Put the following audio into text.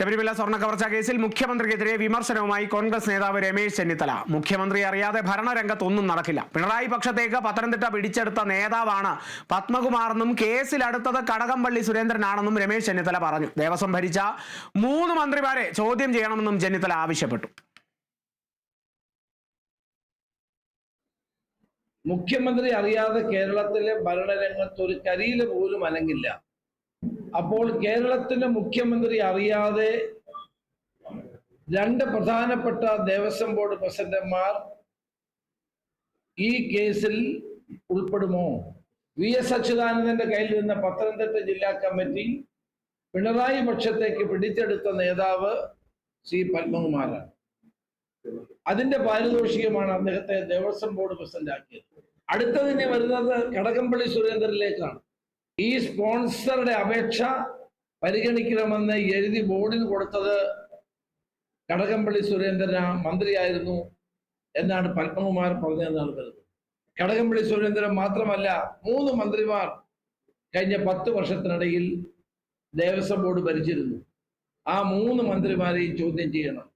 ശബരിമല സ്വർണ കവർച്ചാ കേസിൽ മുഖ്യമന്ത്രിക്കെതിരെ വിമർശനവുമായി കോൺഗ്രസ് നേതാവ് രമേശ് ചെന്നിത്തല. മുഖ്യമന്ത്രി അറിയാതെ ഭരണരംഗത്തൊന്നും നടക്കില്ല. പിണറായി പക്ഷത്തേക്ക് പത്തനംതിട്ട പിടിച്ചെടുത്ത നേതാവാണ് പത്മകുമാറെന്നും കേസിൽ അടുത്തത് കടകംപള്ളി സുരേന്ദ്രനാണെന്നും രമേശ് ചെന്നിത്തല പറഞ്ഞു. ദേവസ്വം ഭരിച്ച മൂന്ന് മന്ത്രിമാരെ ചോദ്യം ചെയ്യണമെന്നും ചെന്നിത്തല ആവശ്യപ്പെട്ടു. മുഖ്യമന്ത്രി അറിയാതെ കേരളത്തിലെ ഭരണരംഗത്ത് ഒരു കരിയിൽ പോലും അനങ്ങില്ല അപ്പോൾ കേരളത്തിന്റെ മുഖ്യമന്ത്രി അറിയാതെ രണ്ട് പ്രധാനപ്പെട്ട ദേവസ്വം ബോർഡ് പ്രസിഡന്റുമാർ ഈ കേസിൽ ഉൾപ്പെടുമോ? വി എസ് അച്യുതാനന്ദന്റെ കയ്യിൽ നിന്ന് പത്തനംതിട്ട ജില്ലാ കമ്മിറ്റി പിണറായി പക്ഷത്തേക്ക് പിടിച്ചെടുത്ത നേതാവ് സി പത്മകുമാറാണ് അതിന്റെ പാരിതോഷികമാണ് അദ്ദേഹത്തെ ദേവസ്വം ബോർഡ് പ്രസിഡന്റ് ആക്കിയത് അടുത്തതിനെ വരുന്നത് കടകംപള്ളി സുരേന്ദ്രനിലേക്കാണ്. ഈ സ്പോൺസറുടെ അപേക്ഷ പരിഗണിക്കണമെന്ന് എഴുതി ബോർഡിന് കൊടുത്തത് കടകംപള്ളി സുരേന്ദ്രൻ മന്ത്രിയായിരുന്നു എന്നാണ് പത്മകുമാർ പറഞ്ഞതെന്നാണ് കരുതുന്നത്. കടകംപള്ളി സുരേന്ദ്രൻ മാത്രമല്ല മൂന്ന് മന്ത്രിമാർ കഴിഞ്ഞ പത്ത് വർഷത്തിനിടയിൽ ദേവസ്വം ബോർഡ് ഭരിച്ചിരുന്നു. ആ മൂന്ന് മന്ത്രിമാരെയും ചോദ്യം ചെയ്യണം.